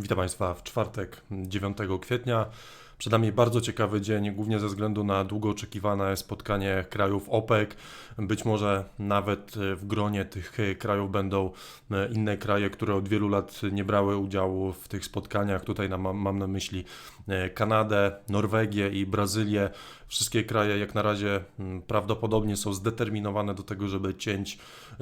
Witam Państwa w czwartek 9 kwietnia. Przed nami bardzo ciekawy dzień, głównie ze względu na długo oczekiwane spotkanie krajów OPEC. Być może nawet w gronie tych krajów będą inne kraje, które od wielu lat nie brały udziału w tych spotkaniach. Tutaj mam, mam na myśli Kanadę, Norwegię i Brazylię. Wszystkie kraje jak na razie mm, prawdopodobnie są zdeterminowane do tego, żeby cięć,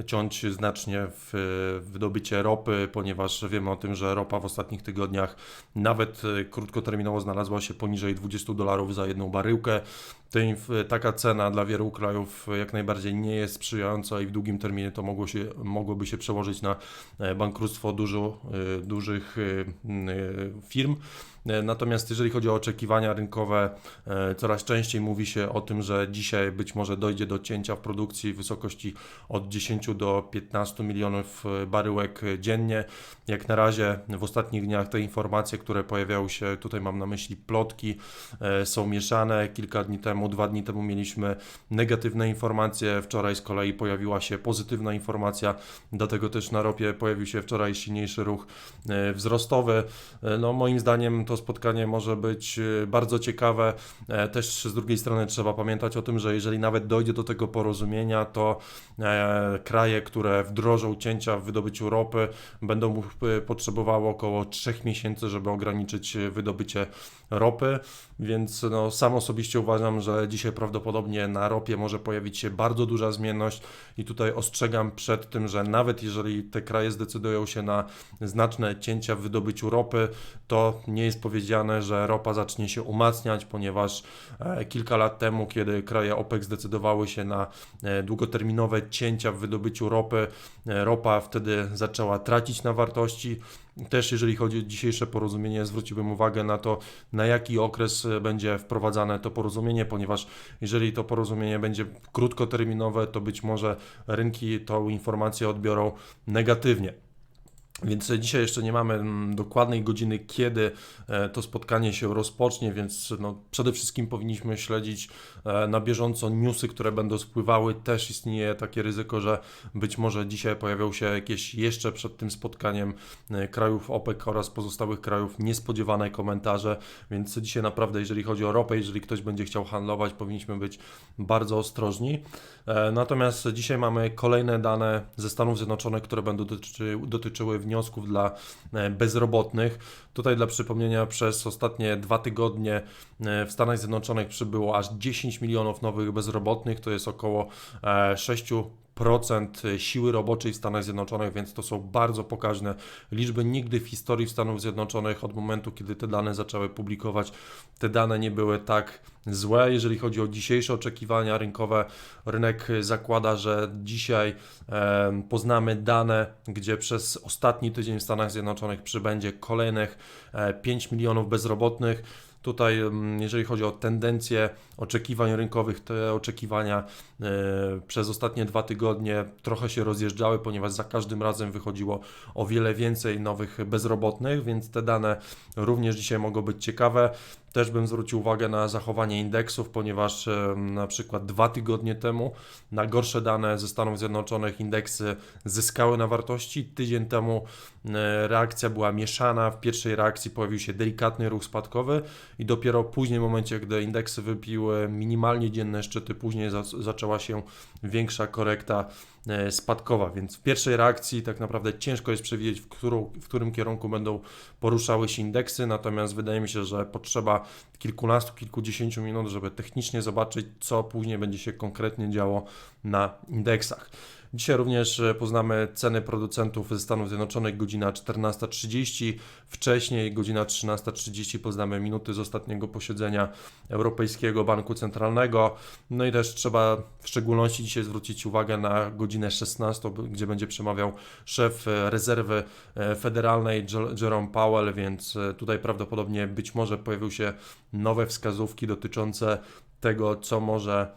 ciąć znacznie w wydobycie ropy, ponieważ wiemy o tym, że ropa w ostatnich tygodniach nawet krótkoterminowo znalazła się poniżej 20 dolarów za jedną baryłkę. Taka cena dla wielu krajów jak najbardziej nie jest sprzyjająca i w długim terminie to mogło się, mogłoby się przełożyć na e, bankructwo dużo, e, dużych e, firm. Natomiast jeżeli chodzi o oczekiwania rynkowe, coraz częściej mówi się o tym, że dzisiaj być może dojdzie do cięcia w produkcji w wysokości od 10 do 15 milionów baryłek dziennie. Jak na razie w ostatnich dniach te informacje, które pojawiały się, tutaj mam na myśli plotki, są mieszane. Kilka dni temu dwa dni temu mieliśmy negatywne informacje, wczoraj z kolei pojawiła się pozytywna informacja, dlatego też na ropie pojawił się wczoraj silniejszy ruch e, wzrostowy. E, no moim zdaniem to spotkanie może być e, bardzo ciekawe. Też z drugiej strony trzeba pamiętać o tym, że jeżeli nawet dojdzie do tego porozumienia, to kraje, które wdrożą cięcia w wydobyciu ropy, będą potrzebowały około 3 miesięcy, żeby ograniczyć wydobycie ropy, więc no, sam osobiście uważam, że dzisiaj prawdopodobnie na ropie może pojawić się bardzo duża zmienność i tutaj ostrzegam przed tym, że nawet jeżeli te kraje zdecydują się na znaczne cięcia w wydobyciu ropy, to nie jest powiedziane, że ropa zacznie się umacniać, ponieważ e, kilka lat temu, kiedy kraje OPEC zdecydowały się na e, długoterminowe cięcia w wydobyciu ropy, e, ropa wtedy zaczęła tracić na wartości. Też jeżeli chodzi o dzisiejsze porozumienie, zwróciłbym uwagę na to, na jaki okres będzie wprowadzane to porozumienie, ponieważ jeżeli to porozumienie będzie krótkoterminowe, to być może rynki tą informację odbiorą negatywnie. Więc dzisiaj jeszcze nie mamy mm, dokładnej godziny, kiedy e, to spotkanie się rozpocznie, więc no, przede wszystkim powinniśmy śledzić e, na bieżąco newsy, które będą spływały. Też istnieje takie ryzyko, że być może dzisiaj pojawią się jakieś jeszcze przed tym spotkaniem e, krajów OPEC oraz pozostałych krajów niespodziewane komentarze, więc dzisiaj naprawdę, jeżeli chodzi o ropę, jeżeli ktoś będzie chciał handlować, powinniśmy być bardzo ostrożni. Natomiast dzisiaj mamy kolejne dane ze Stanów Zjednoczonych, które będą dotyczy, dotyczyły wniosków dla e, bezrobotnych. Tutaj dla przypomnienia przez ostatnie dwa tygodnie e, w Stanach Zjednoczonych przybyło aż 10 milionów nowych bezrobotnych, to jest około 6 e, siły roboczej w Stanach Zjednoczonych, więc to są bardzo pokaźne liczby. Nigdy w historii Stanów Zjednoczonych od momentu, kiedy te dane zaczęły publikować, te dane nie były tak złe. Jeżeli chodzi o dzisiejsze oczekiwania rynkowe, rynek zakłada, że dzisiaj e, poznamy dane, gdzie przez ostatni tydzień w Stanach Zjednoczonych przybędzie kolejnych e, 5 milionów bezrobotnych. Tutaj, mm, jeżeli chodzi o tendencje oczekiwań rynkowych, te oczekiwania e, przez ostatnie dwa tygodnie trochę się rozjeżdżały, ponieważ za każdym razem wychodziło o wiele więcej nowych bezrobotnych, więc te dane również dzisiaj mogą być ciekawe. Też bym zwrócił uwagę na zachowanie indeksów, ponieważ na przykład dwa tygodnie temu na gorsze dane ze Stanów Zjednoczonych indeksy zyskały na wartości. Tydzień temu reakcja była mieszana. W pierwszej reakcji pojawił się delikatny ruch spadkowy i dopiero później, w momencie, gdy indeksy wypiły minimalnie dzienne szczyty, później za zaczęła się większa korekta spadkowa, więc w pierwszej reakcji tak naprawdę ciężko jest przewidzieć, w, którą, w którym kierunku będą poruszały się indeksy, natomiast wydaje mi się, że potrzeba kilkunastu, kilkudziesięciu minut, żeby technicznie zobaczyć, co później będzie się konkretnie działo na indeksach. Dzisiaj również e, poznamy ceny producentów ze Stanów Zjednoczonych, godzina 14.30. Wcześniej, godzina 13.30, poznamy minuty z ostatniego posiedzenia Europejskiego Banku Centralnego. No i też trzeba w szczególności dzisiaj zwrócić uwagę na godzinę 16, gdzie będzie przemawiał szef e, rezerwy e, federalnej Jerome Powell, więc tutaj prawdopodobnie być może pojawią się nowe wskazówki dotyczące tego, co może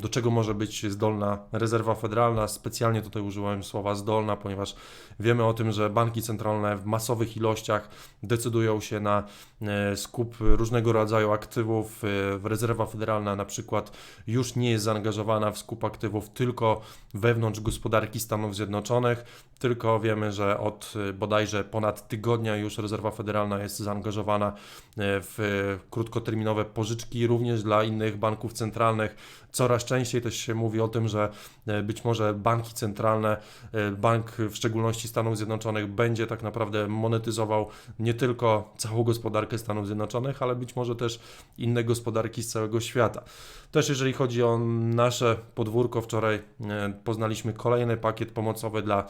do czego może być zdolna rezerwa federalna. Specjalnie tutaj użyłem słowa zdolna, ponieważ wiemy o tym, że banki centralne w masowych ilościach decydują się na e, skup różnego rodzaju aktywów. E, rezerwa federalna na przykład już nie jest zaangażowana w skup aktywów tylko wewnątrz gospodarki Stanów Zjednoczonych, tylko wiemy, że od e, bodajże ponad tygodnia już rezerwa federalna jest zaangażowana w krótkoterminowe pożyczki również dla innych banków centralnych. Coraz częściej też się mówi o tym, że e, być może banki centralne, e, bank w szczególności Stanów Zjednoczonych będzie tak naprawdę monetyzował nie tylko całą gospodarkę Stanów Zjednoczonych, ale być może też inne gospodarki z całego świata. Też jeżeli chodzi o nasze podwórko, wczoraj e, poznaliśmy kolejny pakiet pomocowy dla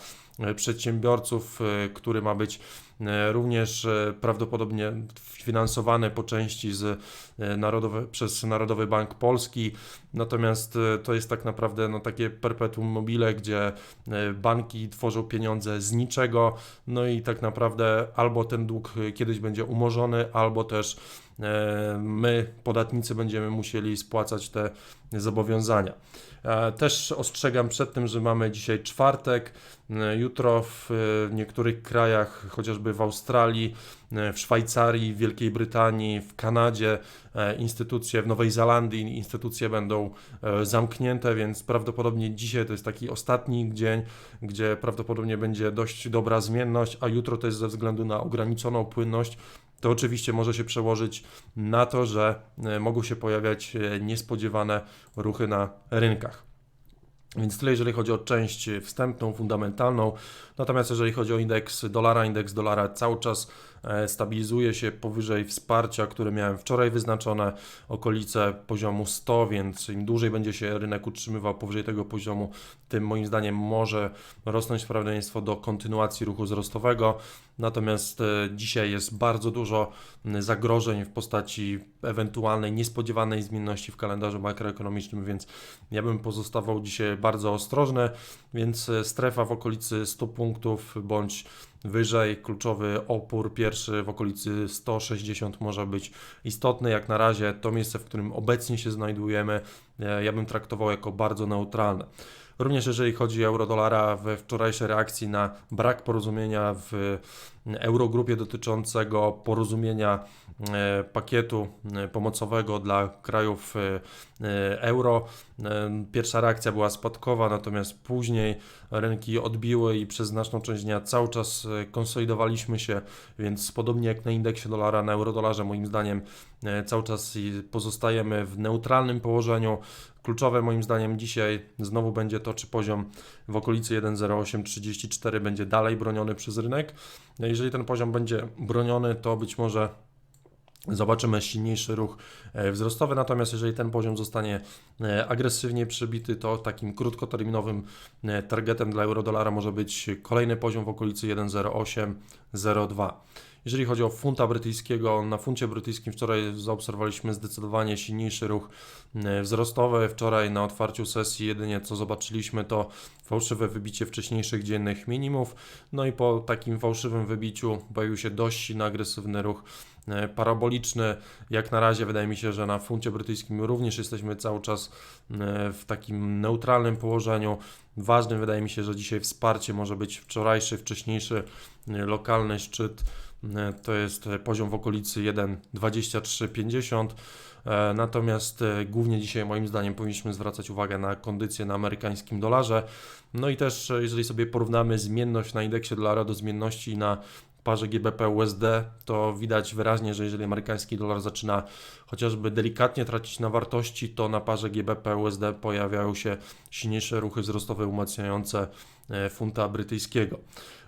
przedsiębiorców, który ma być również prawdopodobnie finansowany po części z Narodowy, przez Narodowy Bank Polski. Natomiast e, to jest tak naprawdę no, takie perpetuum mobile, gdzie e, banki tworzą pieniądze z niczego, no i tak naprawdę albo ten dług kiedyś będzie umorzony, albo też e, my, podatnicy, będziemy musieli spłacać te zobowiązania. Też ostrzegam przed tym, że mamy dzisiaj czwartek. Jutro w niektórych krajach, chociażby w Australii, w Szwajcarii, w Wielkiej Brytanii, w Kanadzie, instytucje, w Nowej Zelandii instytucje będą zamknięte, więc prawdopodobnie dzisiaj to jest taki ostatni dzień, gdzie prawdopodobnie będzie dość dobra zmienność, a jutro to jest ze względu na ograniczoną płynność to oczywiście może się przełożyć na to, że e, mogą się pojawiać e, niespodziewane ruchy na rynkach. Więc tyle, jeżeli chodzi o część wstępną, fundamentalną. Natomiast jeżeli chodzi o indeks dolara, indeks dolara cały czas e, stabilizuje się powyżej wsparcia, które miałem wczoraj wyznaczone, okolice poziomu 100, więc im dłużej będzie się rynek utrzymywał powyżej tego poziomu, tym moim zdaniem może rosnąć prawdopodobieństwo do kontynuacji ruchu wzrostowego. Natomiast e, dzisiaj jest bardzo dużo zagrożeń w postaci ewentualnej niespodziewanej zmienności w kalendarzu makroekonomicznym, więc ja bym pozostawał dzisiaj bardzo ostrożny, więc e, strefa w okolicy 100 punktów bądź wyżej, kluczowy opór pierwszy w okolicy 160 może być istotny. Jak na razie to miejsce, w którym obecnie się znajdujemy, e, ja bym traktował jako bardzo neutralne. Również jeżeli chodzi o euro-dolara, we wczorajszej reakcji na brak porozumienia w Eurogrupie dotyczącego porozumienia pakietu e, pomocowego dla krajów e, euro. Pierwsza reakcja była spadkowa, natomiast później rynki odbiły i przez znaczną część dnia cały czas konsolidowaliśmy się, więc podobnie jak na indeksie dolara, na eurodolarze moim zdaniem cały czas pozostajemy w neutralnym położeniu. Kluczowe moim zdaniem dzisiaj znowu będzie to, czy poziom w okolicy 1,0834 będzie dalej broniony przez rynek. Jeżeli ten poziom będzie broniony, to być może zobaczymy silniejszy ruch e, wzrostowy, natomiast jeżeli ten poziom zostanie e, agresywnie przebity, to takim krótkoterminowym e, targetem dla euro-dolara może być kolejny poziom w okolicy 1,0802. Jeżeli chodzi o funta brytyjskiego, na funcie brytyjskim wczoraj zaobserwowaliśmy zdecydowanie silniejszy ruch e, wzrostowy. Wczoraj na otwarciu sesji jedynie co zobaczyliśmy to fałszywe wybicie wcześniejszych dziennych minimów. No i po takim fałszywym wybiciu pojawił się dość agresywny ruch e, paraboliczny. Jak na razie wydaje mi się, że na funcie brytyjskim również jesteśmy cały czas e, w takim neutralnym położeniu. Ważnym wydaje mi się, że dzisiaj wsparcie może być wczorajszy, wcześniejszy lokalny szczyt to jest poziom w okolicy 1,2350. E, natomiast e, głównie dzisiaj moim zdaniem powinniśmy zwracać uwagę na kondycję na amerykańskim dolarze. No i też jeżeli sobie porównamy zmienność na indeksie dolara do zmienności na parze GBP USD, to widać wyraźnie, że jeżeli amerykański dolar zaczyna chociażby delikatnie tracić na wartości, to na parze GBP USD pojawiają się silniejsze ruchy wzrostowe umacniające funta brytyjskiego.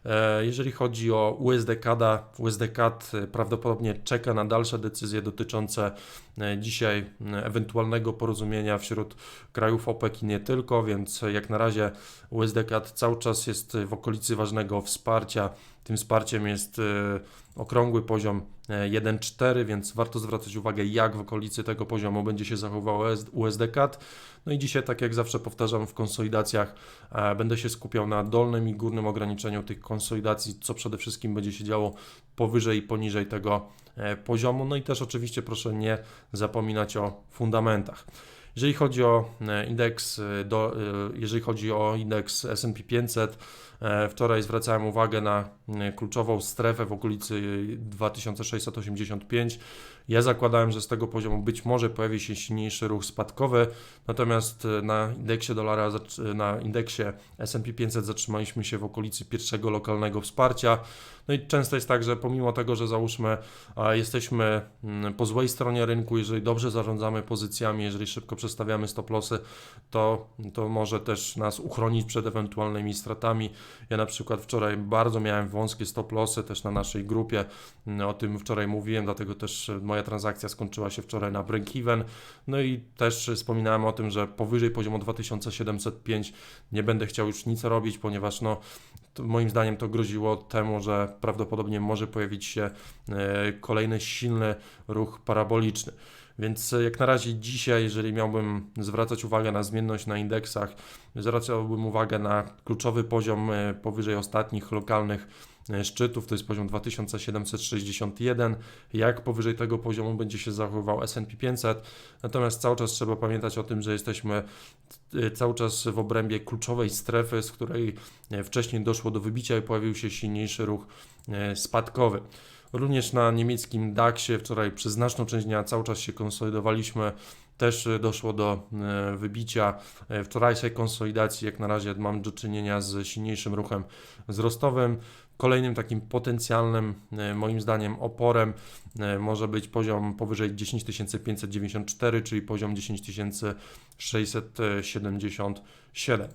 E, jeżeli chodzi o USD CAD, USD CAD prawdopodobnie czeka na dalsze decyzje dotyczące e, dzisiaj ewentualnego porozumienia wśród krajów OPEC i nie tylko, więc jak na razie USD CAD cały czas jest w okolicy ważnego wsparcia. Tym wsparciem jest e, okrągły poziom 1,4, więc warto zwracać uwagę, jak w okolicy tego poziomu będzie się zachował USD CAD. No i dzisiaj, tak jak zawsze powtarzam w konsolidacjach, będę się skupiał na dolnym i górnym ograniczeniu tych konsolidacji, co przede wszystkim będzie się działo powyżej i poniżej tego e, poziomu. No i też oczywiście proszę nie zapominać o fundamentach. Jeżeli chodzi o e, indeks, e, do, e, jeżeli chodzi o indeks S&P 500, e, wczoraj zwracałem uwagę na e, kluczową strefę w okolicy 2685. Ja zakładałem, że z tego poziomu być może pojawi się silniejszy ruch spadkowy, natomiast e, na indeksie dolara, na indeksie S&P 500 zatrzymaliśmy się w okolicy pierwszego lokalnego wsparcia. No i często jest tak, że pomimo tego, że załóżmy jesteśmy mm, po złej stronie rynku, jeżeli dobrze zarządzamy pozycjami, jeżeli szybko przestawiamy stop lossy, to, to może też nas uchronić przed ewentualnymi stratami. Ja na przykład wczoraj bardzo miałem wąskie stop lossy też na naszej grupie, Mm, o tym wczoraj mówiłem, dlatego też e, moja transakcja skończyła się wczoraj na break-even. No i też wspominałem o tym, że powyżej poziomu 2705 nie będę chciał już nic robić, ponieważ no, moim zdaniem to groziło temu, że prawdopodobnie może pojawić się e, kolejny silny ruch paraboliczny. Więc e, jak na razie dzisiaj, jeżeli miałbym zwracać uwagę na zmienność na indeksach, zwracałbym uwagę na kluczowy poziom e, powyżej ostatnich lokalnych e, szczytów, to jest poziom 2761. Jak powyżej tego poziomu będzie się zachowywał S&P 500. Natomiast cały czas trzeba pamiętać o tym, że jesteśmy cały czas w obrębie kluczowej strefy, z której wcześniej doszło do wybicia i pojawił się silniejszy ruch spadkowy. Również na niemieckim DAX-ie wczoraj przez znaczną część dnia cały czas się konsolidowaliśmy. Też e, doszło do e, wybicia e, wczorajszej konsolidacji. Jak na razie mam do czynienia z silniejszym ruchem wzrostowym. Kolejnym takim potencjalnym, moim zdaniem, oporem może być poziom powyżej 10594, czyli poziom 10677.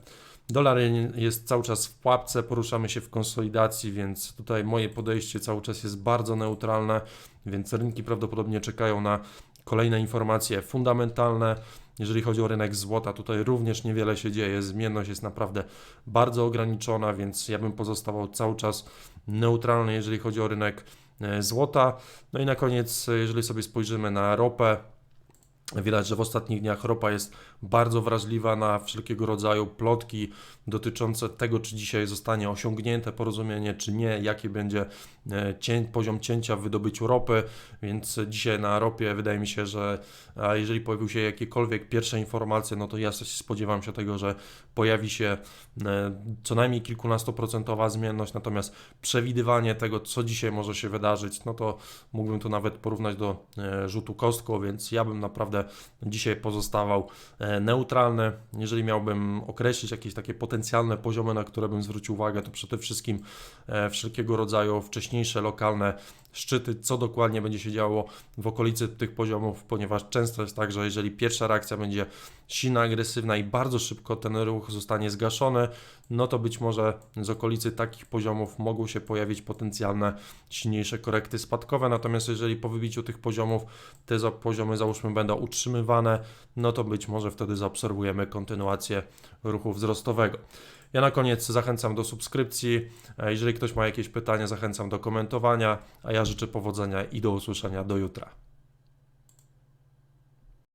Dolar jest cały czas w pułapce, poruszamy się w konsolidacji, więc tutaj moje podejście cały czas jest bardzo neutralne, więc rynki prawdopodobnie czekają na kolejne informacje fundamentalne. Jeżeli chodzi o rynek złota, tutaj również niewiele się dzieje, zmienność jest naprawdę bardzo ograniczona, więc ja bym pozostawał cały czas neutralny, jeżeli chodzi o rynek e, złota. No i na koniec, e, jeżeli sobie spojrzymy na ropę, Widać, że w ostatnich dniach ropa jest bardzo wrażliwa na wszelkiego rodzaju plotki dotyczące tego, czy dzisiaj zostanie osiągnięte porozumienie, czy nie, jaki będzie cię, poziom cięcia w wydobyciu ropy. Więc dzisiaj na ropie wydaje mi się, że jeżeli pojawił się jakiekolwiek pierwsze informacje, no to ja spodziewam się tego, że pojawi się e, co najmniej kilkunastoprocentowa zmienność, natomiast przewidywanie tego, co dzisiaj może się wydarzyć, no to mógłbym to nawet porównać do e, rzutu kostką, więc ja bym naprawdę dzisiaj pozostawał e, neutralny. Jeżeli miałbym określić jakieś takie potencjalne poziomy, na które bym zwrócił uwagę, to przede wszystkim e, wszelkiego rodzaju wcześniejsze lokalne szczyty, co dokładnie będzie się działo w okolicy tych poziomów, ponieważ często jest tak, że jeżeli pierwsza reakcja będzie silna, agresywna i bardzo szybko ten ruch zostanie zgaszony, no to być może z okolicy takich poziomów mogą się pojawić potencjalne silniejsze korekty spadkowe. Natomiast jeżeli po wybiciu tych poziomów te poziomy załóżmy będą utrzymywane, no to być może wtedy zaobserwujemy kontynuację ruchu wzrostowego. Ja na koniec zachęcam do subskrypcji. E, Jeżeli ktoś ma jakieś pytania, zachęcam do komentowania, a ja życzę powodzenia i do usłyszenia do jutra.